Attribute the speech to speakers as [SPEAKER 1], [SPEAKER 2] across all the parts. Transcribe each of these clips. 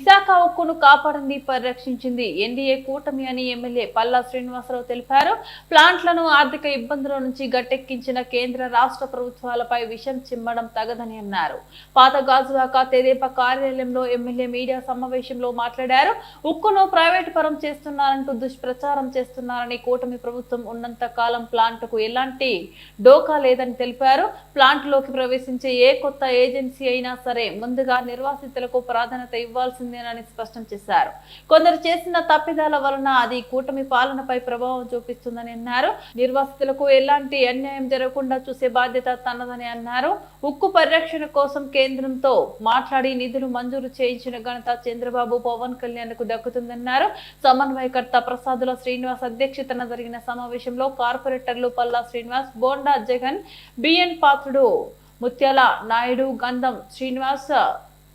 [SPEAKER 1] విశాఖ ఉక్కును కాపాడింది పరిరక్షించింది ఎన్డీఏ కూటమి అని ఎమ్మెల్యే పల్లా శ్రీనివాసరావు తెలిపారు. ప్లాంట్లను ఆర్థిక ఇబ్బందుల నుంచి గట్టెక్కించిన కేంద్ర రాష్ట్ర ప్రభుత్వాలపై విషం చిమ్మడం తగదని అన్నారు. పాత గాజువాక తెదేపా కార్యాలయంలో ఎమ్మెల్యే మీడియా సమావేశంలో మాట్లాడారు. ఉక్కును ప్రైవేటు పరం చేస్తున్నారంటూ దుష్ప్రచారం చేస్తున్నారని కూటమి ప్రభుత్వం ఉన్నంత కాలం ప్లాంట్కు ఎలాంటి డోకా లేదని తెలిపారు. ప్లాంట్లోకి ప్రవేశించే ఏ కొత్త ఏజెన్సీ అయినా సరే ముందుగా నిర్వాసితులకు ప్రాధాన్యత ఇవ్వాల్సింది ఇవ్వాల్సిందేనని స్పష్టం చేశారు. కొందరు చేసిన తప్పిదాల వలన అది కూటమి పాలనపై ప్రభావం చూపిస్తుందని అన్నారు. నిర్వాసితులకు ఎలాంటి అన్యాయం జరగకుండా చూసే బాధ్యత తనదని అన్నారు. ఉక్కు పరిరక్షణ కోసం కేంద్రంతో మాట్లాడి నిధులు మంజూరు చేయించిన ఘనత చంద్రబాబు పవన్ కళ్యాణ్కు దక్కుతుందన్నారు. సమన్వయకర్త ప్రసాదుల శ్రీనివాస్ అధ్యక్షతన జరిగిన సమావేశంలో కార్పొరేటర్లు పల్లా శ్రీనివాస్ బోండా జగన్ బిఎన్ పాత్రుడు ముత్యాల నాయుడు గంధం శ్రీనివాస్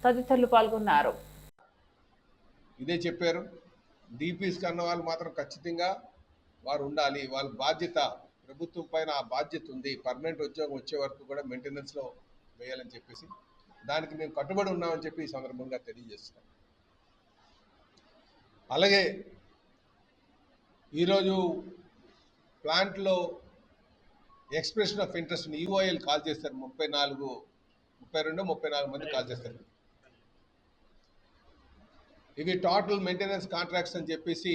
[SPEAKER 1] తదితరులు పాల్గొన్నారు.
[SPEAKER 2] ఇదే చెప్పారు. డీపీస్ కన్న వాళ్ళు మాత్రం ఖచ్చితంగా వారు ఉండాలి. వాళ్ళ బాధ్యత ప్రభుత్వం పైన ఆ బాధ్యత ఉంది. పర్మనెంట్ ఉద్యోగం వచ్చే వరకు కూడా మెయింటెనెన్స్లో వేయాలని చెప్పేసి దానికి మేము కట్టుబడి ఉన్నామని చెప్పి ఈ సందర్భంగా తెలియజేస్తున్నాం. అలాగే ఈరోజు ప్లాంట్లో ఎక్స్ప్రెషన్ ఆఫ్ ఇంట్రెస్ట్ని ఈఓఎల్ కాల్ చేస్తారు. ముప్పై నాలుగు ముప్పై రెండు ముప్పై నాలుగు మంది కాల్ చేస్తారు. ఇవి టోటల్ మెయింటెనెన్స్ కాంట్రాక్ట్స్ అని చెప్పేసి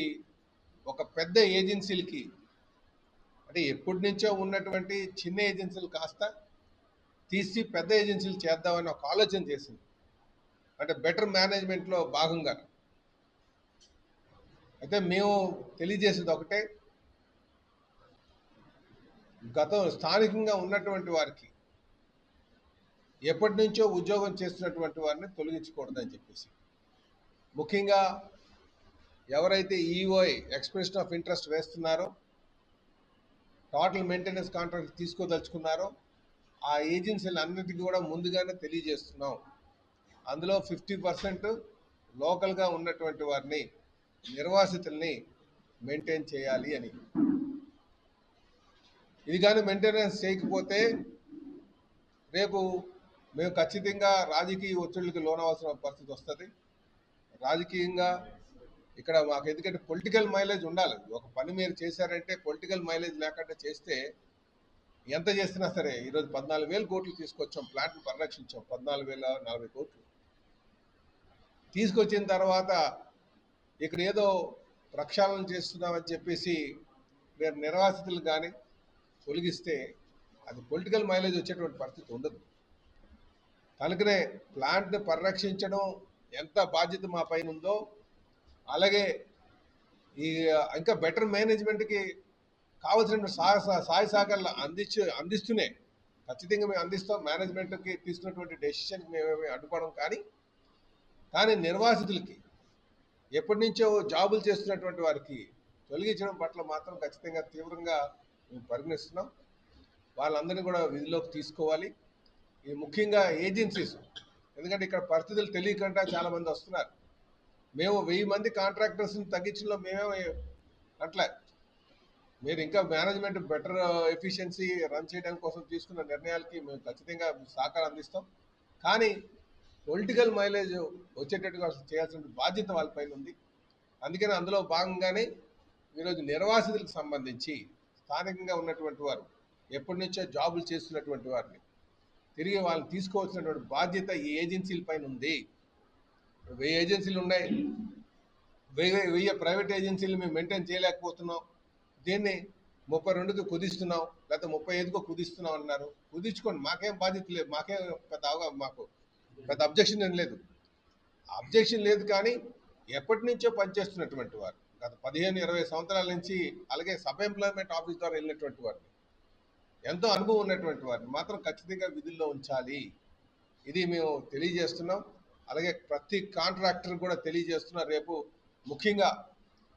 [SPEAKER 2] ఒక పెద్ద ఏజెన్సీలకి అంటే ఎప్పటి నుంచో ఉన్నటువంటి చిన్న ఏజెన్సీలు కాస్త తీసి పెద్ద ఏజెన్సీలు చేద్దామని ఒక ఆలోచన చేసింది. అంటే బెటర్ మేనేజ్మెంట్లో భాగంగా. అయితే మేము తెలియజేసేది ఒకటే గతం స్థానికంగా ఉన్నటువంటి వారికి ఎప్పటి నుంచో ఉద్యోగం చేస్తున్నటువంటి వారిని తొలగించకూడదని చెప్పేసి. ముఖ్యంగా ఎవరైతే ఈఓఐ ఎక్స్ప్రెషన్ ఆఫ్ ఇంట్రెస్ట్ వేస్తున్నారో టోటల్ మెయింటెనెన్స్ కాంట్రాక్ట్ తీసుకోదలుచుకున్నారో ఆ ఏజెన్సీలు అన్నిటికీ కూడా ముందుగానే తెలియజేస్తున్నాం. అందులో ఫిఫ్టీ పర్సెంట్ లోకల్గా ఉన్నటువంటి వారిని నిర్వాసితుల్ని మెయింటైన్ చేయాలి అని. ఇది కానీ మెయింటెనెన్స్ చేయకపోతే రేపు మేము ఖచ్చితంగా రాజకీయ ఒత్తిళ్ళకి లోనవలసిన పరిస్థితి వస్తుంది. రాజకీయంగా ఇక్కడ మాకు ఎందుకంటే పొలిటికల్ మైలేజ్ ఉండాలి. ఒక పని మీరు చేశారంటే పొలిటికల్ మైలేజ్ లేకుండా చేస్తే ఎంత చేసినా సరే ఈరోజు పద్నాలుగు వేల కోట్లు తీసుకొచ్చాం ప్లాంట్ను పరిరక్షించాం పద్నాలుగు వేల నలభై కోట్లు. తీసుకొచ్చిన తర్వాత ఇక్కడ ఏదో ప్రక్షాళన చేస్తున్నామని చెప్పేసి మీరు నిర్వాసితులు కానీ తొలగిస్తే అది పొలిటికల్ మైలేజ్ వచ్చేటువంటి పరిస్థితి ఉండదు. కనుకనే ప్లాంట్ని పరిరక్షించడం ఎంత బాధ్యత మా పైన ఉందో అలాగే ఈ ఇంకా బెటర్ మేనేజ్మెంట్కి కావాల్సిన సహాయ సహాయ సహకారాలు అందించు అందిస్తూనే ఖచ్చితంగా మేము అందిస్తాం. మేనేజ్మెంట్కి తీసుకున్నటువంటి డెసిషన్కి మేమేమి అడ్డుపడం కానీ కానీ నిర్వాసితులకి ఎప్పటి నుంచో జాబులు చేస్తున్నటువంటి వారికి తొలగించడం పట్ల మాత్రం ఖచ్చితంగా తీవ్రంగా మేము పరిగణిస్తున్నాం. వాళ్ళందరినీ కూడా విధిలోకి తీసుకోవాలి. ఈ ముఖ్యంగా ఏజెన్సీస్ ఎందుకంటే ఇక్కడ పరిస్థితులు తెలియకుండా చాలా మంది వస్తున్నారు. మేము వెయ్యి మంది కాంట్రాక్టర్స్ని తగ్గించడంలో మేమే అట్లా. మీరు ఇంకా మేనేజ్మెంట్ బెటర్ ఎఫిషియన్సీ రన్ చేయడం కోసం తీసుకున్న నిర్ణయాలకి మేము ఖచ్చితంగా సహకారం అందిస్తాం. కానీ పొలిటికల్ మైలేజ్ వచ్చేటట్టుగా చేయాల్సిన బాధ్యత వాళ్ళపైన ఉంది. అందుకని అందులో భాగంగానే ఈరోజు నిర్వాసితులకు సంబంధించి స్థానికంగా ఉన్నటువంటి వారు ఎప్పటి నుంచో జాబులు చేస్తున్నటువంటి వారిని తిరిగి వాళ్ళు తీసుకోవాల్సినటువంటి బాధ్యత ఈ ఏజెన్సీల పైన ఉంది. వెయ్యి ఏజెన్సీలు ఉన్నాయి. వెయ్యి వెయ్యి ప్రైవేట్ ఏజెన్సీలు మేము మెయింటైన్ చేయలేకపోతున్నాం. దీన్ని ముప్పై రెండుకి కుదిస్తున్నాం. లేకపోతే ముప్పై ఐదుకో కుదిస్తున్నాం అన్నారు. కుదించుకోండి. మాకేం బాధ్యత లేదు. మాకేం పెద్ద అవగా మాకు పెద్ద అబ్జెక్షన్ ఏం లేదు. అబ్జెక్షన్ లేదు కానీ ఎప్పటి నుంచో పనిచేస్తున్నటువంటి వారు. గత పదిహేను ఇరవై సంవత్సరాల నుంచి అలాగే సబ్ ఎంప్లాయ్మెంట్ ఆఫీస్ ద్వారా వెళ్ళినటువంటి వారిని. ఎంతో అనుభవం ఉన్నటువంటి వారిని మాత్రం ఖచ్చితంగా విధుల్లో ఉంచాలి. ఇది మేము తెలియజేస్తున్నాం. అలాగే ప్రతి కాంట్రాక్టర్ కూడా తెలియజేస్తున్నాం రేపు ముఖ్యంగా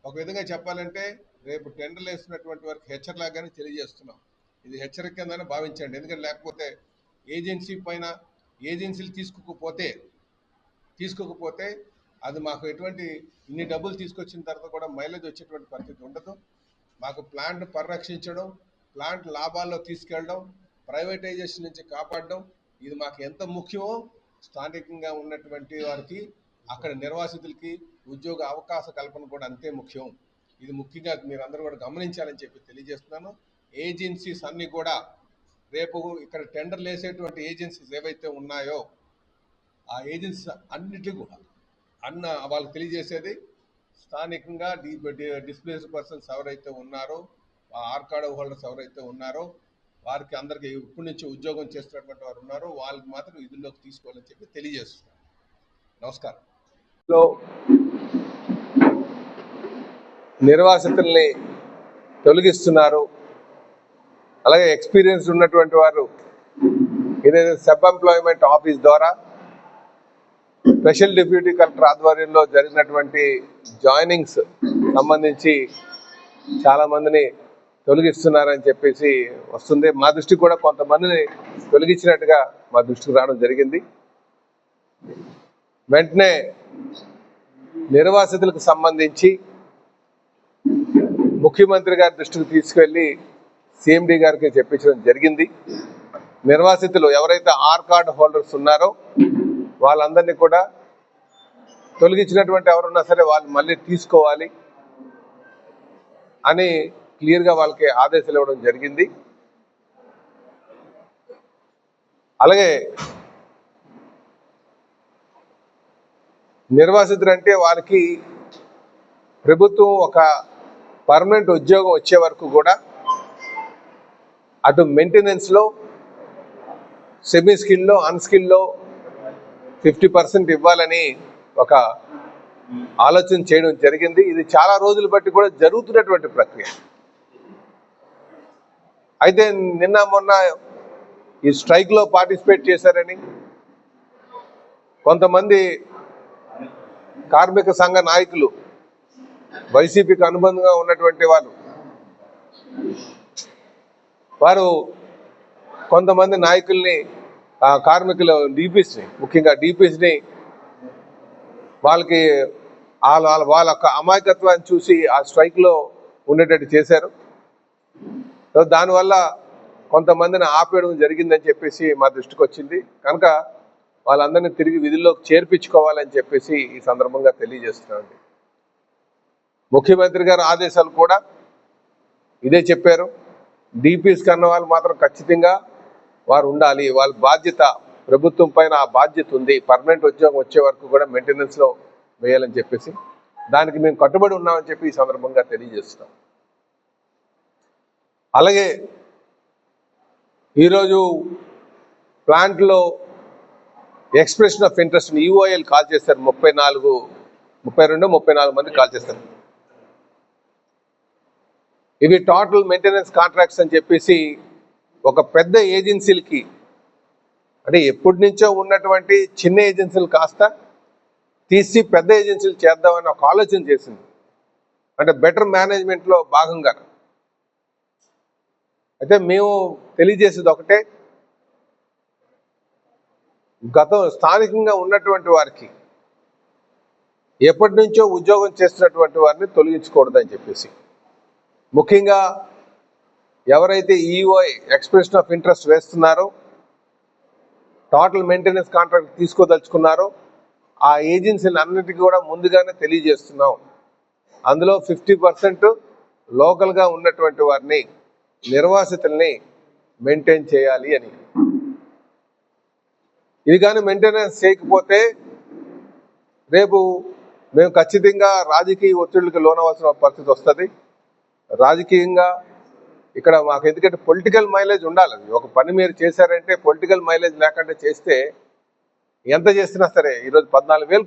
[SPEAKER 2] ఒక విధంగా చెప్పాలంటే రేపు టెండర్లు వేస్తున్నటువంటి వారికి హెచ్చరికలాగానే తెలియజేస్తున్నాం. ఇది హెచ్చరిక కిందనే భావించండి. ఎందుకంటే లేకపోతే ఏజెన్సీ పైన ఏజెన్సీలు తీసుకోకపోతే తీసుకోకపోతే అది మాకు ఎటువంటి ఇన్ని డబ్బులు తీసుకొచ్చిన తర్వాత కూడా మైలేజ్ వచ్చేటువంటి పరిస్థితి ఉండదు. మాకు ప్లాంట్ పరిరక్షించడం ప్లాంట్ లాభాల్లో తీసుకెళ్ళడం ప్రైవేటైజేషన్ నుంచి కాపాడడం ఇది మాకు ఎంత ముఖ్యమో స్థానికంగా ఉన్నటువంటి వారికి
[SPEAKER 3] అక్కడ నిర్వాసితులకి ఉద్యోగ అవకాశ కల్పన కూడా అంతే ముఖ్యం. ఇది ముఖ్యంగా మీరందరూ కూడా గమనించాలని చెప్పి తెలియజేస్తున్నాను. ఏజెన్సీస్ అన్నీ కూడా రేపు ఇక్కడ టెండర్లు వేసేటువంటి ఏజెన్సీస్ ఏవైతే ఉన్నాయో ఆ ఏజెన్సీస్ అన్నిటి కూడా అన్న వాళ్ళకి తెలియజేసేది. స్థానికంగా డిస్ప్లేస్ పర్సన్స్ ఎవరైతే ఉన్నారో ఆ ఆర్ కార్డ్ హోల్డర్స్ ఎవరైతే ఉన్నారో వారికి అందరికి ఇప్పటి నుంచి ఉద్యోగం చేస్తున్నటువంటి వారు ఉన్నారో వాళ్ళకి మాత్రం విధుల్లోకి తీసుకోవాలని చెప్పి తెలియజేస్తున్నాను. నమస్కారం.
[SPEAKER 2] లో నిర్వాసితుల్ని తొలగిస్తున్నారు. అలాగే ఎక్స్పీరియన్స్ ఉన్నటువంటి వారు ఏదైతే సబ్ ఎంప్లాయ్మెంట్ ఆఫీస్ ద్వారా స్పెషల్ డిప్యూటీ కలెక్టర్ ఆధ్వర్యంలో జరిగినటువంటి జాయినింగ్స్ సంబంధించి చాలామందిని తొలగిస్తున్నారని చెప్పేసి వస్తుంది. మా దృష్టికి కూడా కొంతమందిని తొలగించినట్టుగా మా దృష్టికి రావడం జరిగింది. వెంటనే నిర్వాసితులకు సంబంధించి ముఖ్యమంత్రి గారి దృష్టికి తీసుకెళ్ళి సిఎండి గారికి చెప్పించడం జరిగింది. నిర్వాసితులు ఎవరైతే ఆర్ కార్డ్ హోల్డర్స్ ఉన్నారో వాళ్ళందరినీ కూడా తొలగించినటువంటి ఎవరున్నా సరే వాళ్ళు మళ్ళీ తీసుకోవాలి అని క్లియర్గా వాళ్ళకి ఆదేశాలు ఇవ్వడం జరిగింది. అలాగే నిర్వాసితులు అంటే వాళ్ళకి ప్రభుత్వం ఒక పర్మనెంట్ ఉద్యోగం వచ్చే వరకు కూడా అటు మెయింటెనెన్స్లో సెమీ స్కిల్లో అన్స్కిల్లో ఫిఫ్టీ పర్సెంట్ ఇవ్వాలని ఒక ఆలోచన చేయడం జరిగింది. ఇది చాలా రోజులు బట్టి కూడా జరుగుతున్నటువంటి ప్రక్రియ. అయితే నిన్న మొన్న ఈ స్ట్రైక్లో పార్టిసిపేట్ చేశారని కొంతమంది కార్మిక సంఘ నాయకులు వైసీపీకి అనుబంధంగా ఉన్నటువంటి వాళ్ళు వారు కొంతమంది నాయకుల్ని కార్మికుల కార్మికులు డిపిస్ని ముఖ్యంగా డిపిస్ని వాళ్ళకి వాళ్ళ వాళ్ళ వాళ్ళ యొక్క అమాయకత్వాన్ని చూసి ఆ స్ట్రైక్లో ఉండేటట్టు చేశారు. దానివల్ల కొంతమందిని ఆపేయడం జరిగిందని చెప్పేసి మా దృష్టికి వచ్చింది. కనుక వాళ్ళందరినీ తిరిగి విధుల్లోకి చేర్పించుకోవాలని చెప్పేసి ఈ సందర్భంగా తెలియజేస్తున్నామండి ముఖ్యమంత్రి గారి ఆదేశాలు కూడా ఇదే చెప్పారు. డిపిఎస్ కన్న వాళ్ళు మాత్రం ఖచ్చితంగా వారు ఉండాలి. వాళ్ళ బాధ్యత ప్రభుత్వం పైన ఆ బాధ్యత ఉంది. పర్మనెంట్ ఉద్యోగం వచ్చే వరకు కూడా మెయింటెనెన్స్లో వేయాలని చెప్పేసి దానికి మేము కట్టుబడి ఉన్నామని చెప్పి ఈ సందర్భంగా తెలియజేస్తున్నాం. అలాగే ఈరోజు ప్లాంట్లో expression of interest EOL call చేస్తారు ముప్పై నాలుగు ముప్పై రెండు ముప్పై నాలుగు మంది కాల్ చేస్తారు ఇవి టోటల్ మెయింటెనెన్స్ కాంట్రాక్ట్స్ అని చెప్పేసి ఒక పెద్ద ఏజెన్సీలకి అంటే ఎప్పటి నుంచో ఉన్నటువంటి చిన్న ఏజెన్సీలు కాస్త తీసి పెద్ద ఏజెన్సీలు చేద్దామని ఒక ఆలోచన చేసింది. అంటే బెటర్ మేనేజ్మెంట్లో భాగంగా అయితే మేము తెలియజేసేది ఒకటే. గతం స్థానికంగా ఉన్నటువంటి వారికి ఎప్పటి నుంచో ఉద్యోగం చేస్తున్నటువంటి వారిని తొలగించకూడదని చెప్పేసి. ముఖ్యంగా ఎవరైతే ఈఓఐ ఎక్స్ప్రెషన్ ఆఫ్ ఇంట్రెస్ట్ వేస్తున్నారో టోటల్ మెయింటెనెన్స్ కాంట్రాక్ట్ తీసుకోదలుచుకున్నారో ఆ ఏజెన్సీలు అన్నిటికీ కూడా ముందుగానే తెలియజేస్తున్నాం. అందులో ఫిఫ్టీ పర్సెంట్ లోకల్గా ఉన్నటువంటి వారిని నిర్వాసితుల్ని మెయింటైన్ చేయాలి అని. ఇది కానీ మెయింటెనెన్స్ చేయకపోతే రేపు మేము ఖచ్చితంగా రాజకీయ ఒత్తిళ్ళకి లోనవలసిన పరిస్థితి వస్తుంది. రాజకీయంగా ఇక్కడ మాకు ఎందుకంటే పొలిటికల్ మైలేజ్ ఉండాలి ఒక పని మీరు చేశారంటే పొలిటికల్ మైలేజ్ లేకుండా చేస్తే ఎంత చేసినా సరే ఈరోజు పద్నాలుగు వేలు